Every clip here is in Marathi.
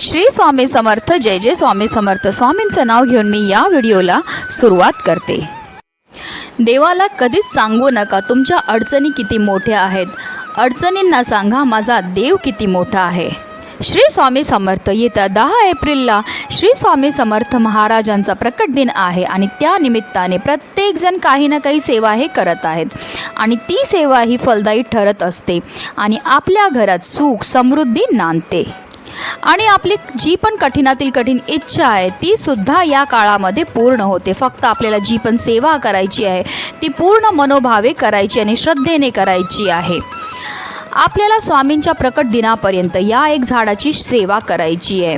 श्री स्वामी समर्थ जय जय स्वामी समर्थ. स्वामींचं नाव घेऊन मी या व्हिडिओला सुरुवात करते. देवाला कधीच सांगू नका तुमच्या अडचणी किती मोठ्या आहेत. अडचणींना सांगा माझा देव किती मोठा आहे. श्री स्वामी समर्थ येत्या दहा एप्रिलला श्री स्वामी समर्थ महाराजांचा प्रकट दिन आहे आणि त्या निमित्ताने प्रत्येकजण काही ना काही सेवा हे करत आहेत. आणि ती सेवा ही फलदायी ठरत असते आणि आपल्या घरात सुख समृद्धी नांदते. आणि आपली जी पण कठीणातील कठीण इच्छा आहे ती सुद्धा या काळामध्ये पूर्ण होते. फक्त आपल्याला जी पण सेवा करायची आहे ती पूर्ण मनोभावे करायची आणि श्रद्धेने करायची आहे. आपल्याला स्वामींच्या प्रकट दिनापर्यंत या एक झाडाची सेवा करायची आहे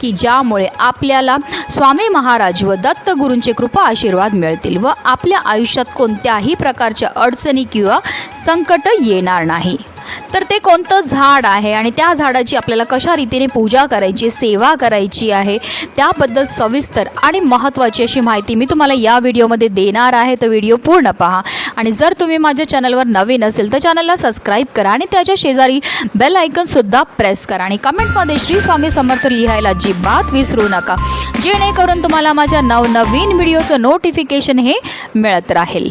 की ज्यामुळे आपल्याला स्वामी महाराज व दत्तगुरूंचे कृपा आशीर्वाद मिळतील व आपल्या आयुष्यात कोणत्याही प्रकारच्या अडचणी किंवा संकट येणार नाही. तर ते कोणतं झाड आहे आणि त्या झाडाची आपल्याला कशा रीतीने पूजा करायची सेवा करायची आहे त्याबद्दल सविस्तर आणि महत्त्वाची अशी माहिती मी तुम्हाला या व्हिडिओमध्ये देणार आहे. तर व्हिडिओ पूर्ण पहा. आणि जर तुम्ही माझ्या चॅनलवर नवीन असेल तर चॅनलला सबस्क्राईब करा आणि त्याच्या शेजारी बेल आयकनसुद्धा प्रेस करा. आणि कमेंटमध्ये श्री स्वामी समर्थ लिहायला अजिबात विसरू नका. जेणेकरून तुम्हाला माझ्या नवनवीन व्हिडिओचं नोटिफिकेशन हे मिळत राहील.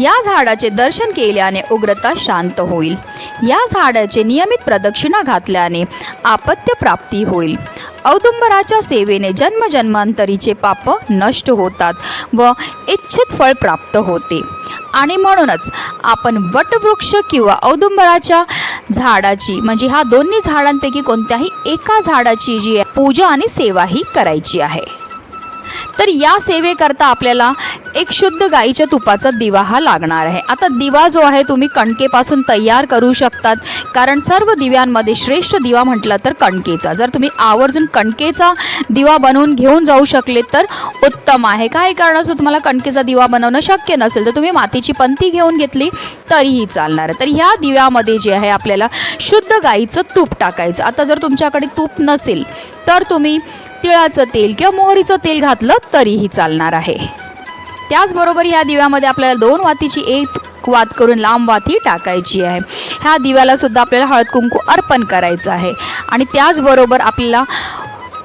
या झाडाचे दर्शन केल्याने उग्रता शांत होईल. या झाडाचे नियमित प्रदक्षिणा घातल्याने आपत्य प्राप्ती होईल. औदुंबराच्या सेवेने जन्मजन्मांतरीचे पाप नष्ट होतात व इच्छित फळ प्राप्त होते. आणि म्हणूनच आपण वटवृक्ष किंवा औदुंबराच्या झाडाची म्हणजे ह्या दोन्ही झाडांपैकी कोणत्याही एका झाडाची जी आहे, पूजा आणि सेवा ही करायची आहे. तर या सेवेकरता आपल्याला एक शुद्ध गाईच्या तुपाचा दिवा हा लागणार आहे. आता दिवा जो आहे तुम्ही कणकेपासून तयार करू शकतात. कारण सर्व दिव्यांमध्ये श्रेष्ठ दिवा म्हटलं तर कणकेचा. जर तुम्ही आवर्जून कणकेचा दिवा बनवून घेऊन जाऊ शकले तर उत्तम आहे. काही कारणास्तव तुम्हाला कणकेचा दिवा बनवणं शक्य नसेल तर तुम्ही मातीची पंती घेऊन घेतली तरीही चालणार आहे. तर ह्या दिव्यामध्ये जे आहे आपल्याला शुद्ध गाईचं तूप टाकायचं. आता जर तुमच्याकडे तूप नसेल तर तुम्ही तिळाचं तेल किंवा मोहरीचं तेल घातलं तरीही चालणार आहे. त्याचबरोबर ह्या दिव्यामध्ये आपल्याला दोन वातीची एक वात करून लांब वाती टाकायची आहे. ह्या दिव्याला सुद्धा आपल्याला हळद कुंकू अर्पण करायचं आहे. आणि त्याचबरोबर आपल्याला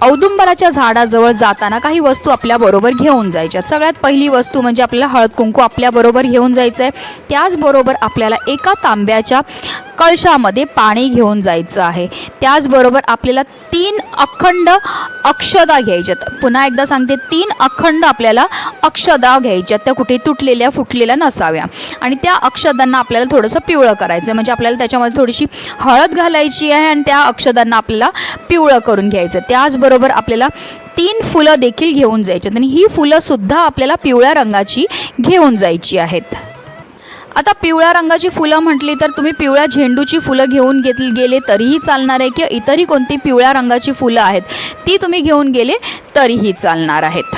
औदुंबराच्या झाडाजवळ जाताना काही वस्तू आपल्याबरोबर घेऊन जायच्या. सगळ्यात पहिली वस्तू म्हणजे आपल्याला हळद कुंकू आपल्याबरोबर घेऊन जायचं आहे त्याचबरोबर आपल्याला एका तांब्याच्या कळशामध्ये पाणी घेऊन जायचं आहे. त्याचबरोबर आपल्याला तीन अखंड अक्षदा घ्यायच्यात. पुन्हा एकदा सांगते तीन अखंड आपल्याला अक्षदा घ्यायच्यात. त्या कुठे तुटलेल्या फुटलेल्या नसाव्या. आणि त्या अक्षदांना आपल्याला थोडंसं पिवळं करायचं आहे म्हणजे आपल्याला त्याच्यामध्ये थोडीशी हळद घालायची आहे आणि त्या अक्षदांना आपल्याला पिवळं करून घ्यायचं त्याचबरोबर आपल्याला तीन फुलं देखील घेऊन जायची आणि ही फुलंसुद्धा आपल्याला पिवळ्या रंगाची घेऊन जायची आहेत. आता पिवळ्या रंगाची फुलं म्हटली तर तुम्ही पिवळ्या झेंडूची फुलं घेऊन घेतली गेले तरीही चालणार आहे किंवा इतरही कोणती पिवळ्या रंगाची फुलं आहेत ती तुम्ही घेऊन गेले तरीही चालणार आहेत.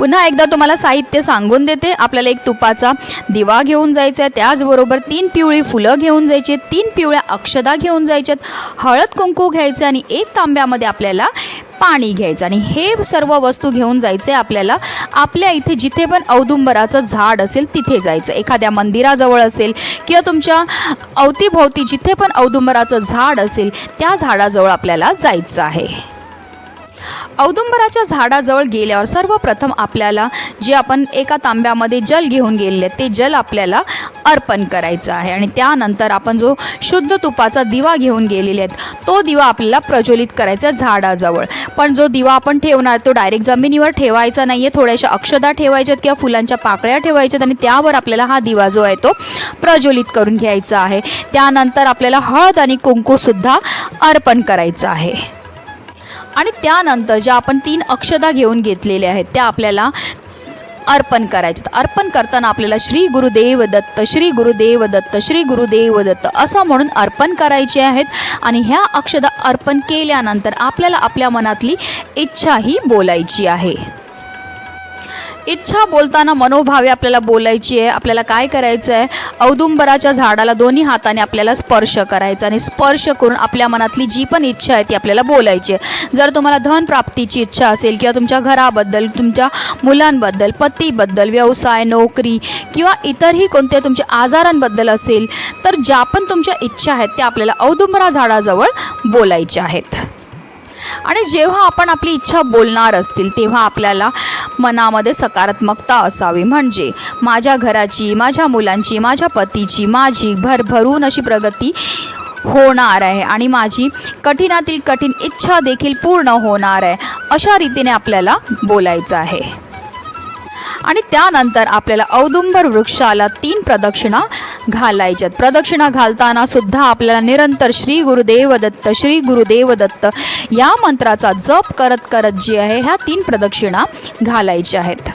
पुन्हा एकदा तुम्हाला साहित्य सांगून देते. आपल्याला एक तुपाचा दिवा घेऊन जायचा आहे त्याचबरोबर तीन पिवळी फुलं घेऊन जायची तीन पिवळ्या अक्षदा घेऊन जायच्यात हळद कुंकू घ्यायचं आणि एक तांब्यामध्ये आपल्याला पाणी घ्यायचं. आणि हे सर्व वस्तू घेऊन जायचे आपल्याला. आपल्या इथे जिथे पण औदुंबराचं झाड असेल तिथे जायचं. एखाद्या मंदिराजवळ असेल किंवा तुमच्या अवतीभोवती जिथे पण औदुंबराचं झाड असेल त्या झाडाजवळ आपल्याला जायचं आहे. औदुंबराच्या झाडाजवळ गेल्यावर सर्वप्रथम आपल्याला जे आपण एका तांब्यामध्ये जल घेऊन गेलेले ते जल आपल्याला अर्पण करायचं आहे. आणि त्यानंतर आपण जो शुद्ध तुपाचा दिवा घेऊन गेलेले आहेत तो दिवा आपल्याला प्रज्वलित करायचा आहे झाडाजवळ. पण जो दिवा आपण ठेवणार तो डायरेक्ट जमिनीवर ठेवायचा नाही आहे थोड्याशा अक्षदा ठेवायच्यात किंवा फुलांच्या पाकळ्या ठेवायच्यात आणि त्यावर आपल्याला हा दिवा जो आहे तो प्रज्वलित करून घ्यायचा आहे. त्यानंतर आपल्याला हळद आणि कुंकूसुद्धा अर्पण करायचं आहे. आणि त्यानंतर ज्या आपण तीन अक्षदा घेऊन घेतलेल्या आहेत त्या आपल्याला अर्पण करायचे. अर्पण करताना आपल्याला श्री गुरुदेव दत्त श्री गुरुदेव दत्त श्री गुरुदेव दत्त असं म्हणून अर्पण करायचे आहेत. आणि ह्या अक्षदा अर्पण केल्यानंतर आपल्याला आपल्या मनातली इच्छा ही बोलायची आहे. इच्छा बोलताना मनोभावे आपल्याला बोलायची आहे आपल्याला काय करायचं आहे? औदुंबराच्या झाडाला दोन्ही हाताने आपल्याला स्पर्श करायचा आणि स्पर्श करून आपल्या मनातली जी पण इच्छा आहे ती आपल्याला बोलायची आहे. जर तुम्हाला धन प्राप्तीची इच्छा असेल किंवा तुमच्या घराबद्दल तुमच्या मुलांबद्दल पतीबद्दल व्यवसाय नोकरी किंवा इतरही कोणत्या तुमच्या आजारांबद्दल असेल तर ज्या पण तुमच्या इच्छा आहेत त्या आपल्याला औदुंबरा झाडाजवळ बोलायच्या आहेत. आणि जेव्हा आपण आपली इच्छा बोलणार असतील तेव्हा आपल्याला मनामध्ये सकारात्मकता असावी. म्हणजे माझ्या घराची माझ्या मुलांची माझ्या पतीची माझी भरभरून अशी प्रगती होणार आहे आणि माझी कठीणातील कठीण इच्छा देखील पूर्ण होणार आहे. अशा रीतीने आपल्याला बोलायचं आहे. आणि त्यानंतर आपल्याला औदुंबर वृक्षाला तीन प्रदक्षिणा घालायच्यात. प्रदक्षिणा घालताना सुद्धा आपल्याला निरंतर श्री गुरुदेव दत्त श्री गुरुदेव दत्त या मंत्राचा जप करत करत जी आहे ह्या तीन प्रदक्षिणा घालायच्या आहेत.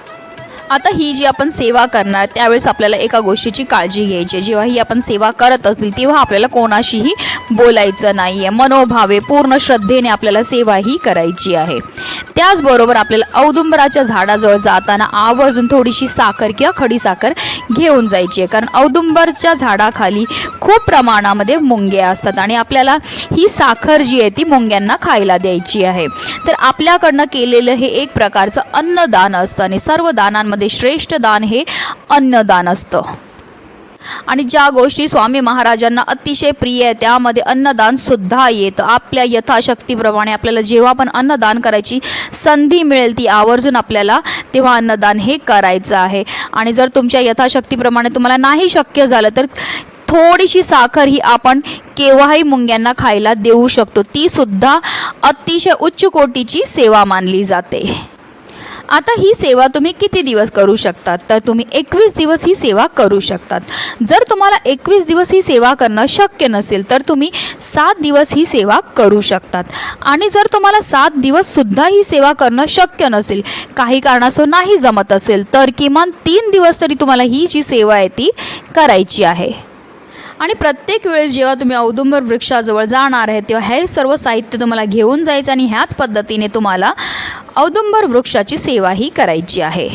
आता ही जी आपण सेवा करणार त्यावेळेस आपल्याला एका गोष्टीची काळजी घ्यायची आहे. जेव्हा ही आपण सेवा करत असेल तेव्हा आपल्याला कोणाशीही बोलायचं नाही आहे मनोभावे पूर्ण श्रद्धेने आपल्याला सेवा ही करायची आहे. त्याचबरोबर आपल्याला औदुंबराच्या झाडाजवळ जाताना आवर्जून थोडीशी साखर किंवा खडी साखर घेऊन जायची आहे. कारण औदुंबरच्या झाडाखाली खूप प्रमाणामध्ये मुंग्या असतात आणि आपल्याला ही साखर जी आहे ती मुंग्यांना खायला द्यायची आहे. तर आपल्याकडनं केलेलं हे एक प्रकारचं अन्नदान असतं आणि सर्व दानांमध्ये श्रेष्ठ दान हे अन्नदान असतं. आणि ज्या गोष्टी स्वामी महाराजांना अतिशय प्रिय आहे त्यामध्ये अन्नदान सुद्धा येतं. आपल्या यथाशक्तीप्रमाणे आपल्याला जेव्हा पण अन्नदान करायची संधी मिळेल ती आवर्जून आपल्याला तेव्हा अन्नदान हे करायचं आहे. आणि जर तुमच्या यथाशक्तीप्रमाणे तुम्हाला नाही शक्य झालं तर थोडीशी साखर ही आपण केव्हाही मुंग्यांना खायला देऊ शकतो. ती सुद्धा अतिशय उच्च कोटीची सेवा मानली जाते. आता ही सेवा तुम्ही किती दिवस करू शकतात? तर तुम्ही एकवीस दिवस ही सेवा करू शकतात. जर तुम्हाला एकवीस दिवस ही सेवा करणं शक्य नसेल तर तुम्ही सात दिवस ही सेवा करू शकतात. आणि जर तुम्हाला सात दिवससुद्धा ही सेवा करणं शक्य नसेल काही कारणास्तव नाही जमत असेल तर किमान तीन दिवस तरी तुम्हाला ही जी सेवा आहे ती करायची आहे. आणि प्रत्येक वेळेस जेव्हा तुम्ही औदुंबर वृक्षाजवळ जाणार आहे तेव्हा हे सर्व साहित्य तुम्हाला घेऊन जायचं आणि ह्याच पद्धतीने तुम्हाला औदुंबर वृक्षाची सेवा ही करायची आहे.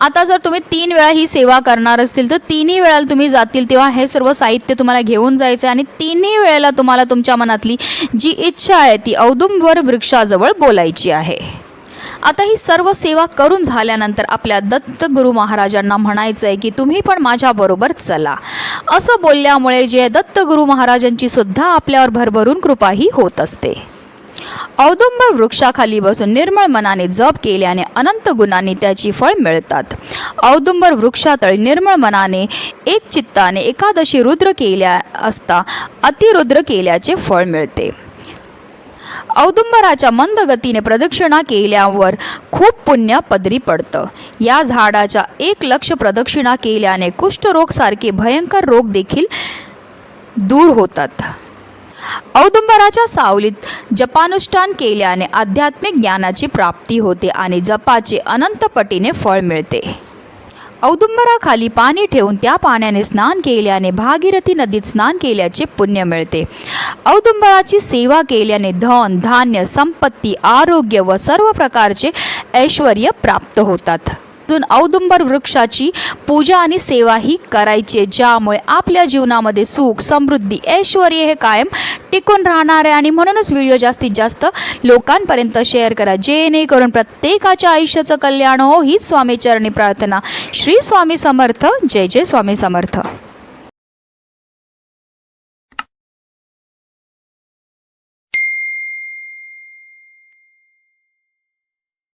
आता जर तुम्ही तीन वेळा ही सेवा करणार असतील तर तिन्ही वेळेला तुम्ही जातील तेव्हा हे सर्व साहित्य तुम्हाला घेऊन जायचं आहे आणि तिन्ही वेळेला तुम्हाला तुमच्या मनातली जी इच्छा आहे ती औदुंबर वृक्षाजवळ बोलायची आहे. आता ही सर्व सेवा करून झाल्यानंतर आपल्या दत्त गुरु महाराजांना म्हणायचं आहे की तुम्ही पण माझ्याबरोबर चला. असं बोलल्यामुळे जे दत्त गुरु महाराजांची सुद्धा आपल्यावर भरभरून कृपाही होत असते. औदुंबर वृक्षाखाली बसून निर्मळ मनाने जप केल्याने अनंत गुणांनी त्याची फळ मिळतात. औदुंबर वृक्षातळी निर्मळ मनाने एक चित्ताने एकादशी रुद्र केल्या असता अतिरुद्र केल्याचे फळ मिळते. औदुंबराच्या मंद गतीने प्रदक्षिणा केल्यावर खूप पुण्य पदरी पडतं. या झाडाच्या एक लक्ष प्रदक्षिणा केल्याने कुष्ठरोग सारखे भयंकर रोग देखील दूर होतात. औदुंबराच्या सावलीत जपानुष्ठान केल्याने आध्यात्मिक ज्ञानाची प्राप्ती होते आणि जपाचे अनंतपटीने फळ मिळते. औदुंबराखाली पाणी ठेवून त्या पाण्याने स्नान केल्याने भागीरथी नदीत स्नान केल्याचे पुण्य मिळते. औदुंबराची सेवा केल्याने धन धान्य संपत्ती आरोग्य व सर्व प्रकारचे ऐश्वर प्राप्त होतात. त्यातून औदुंबर वृक्षाची पूजा आणि सेवाही करायची आहे, ज्यामुळे आपल्या जीवनामध्ये सुख समृद्धी ऐश्वर हे कायम टिकून राहणार आहे. आणि म्हणूनच व्हिडिओ जास्तीत जास्त लोकांपर्यंत शेअर करा. जेणेकरून प्रत्येकाच्या आयुष्याचं कल्याण हो. हीच स्वामी चरणी प्रार्थना. श्री स्वामी समर्थ. जय जय स्वामी समर्थ.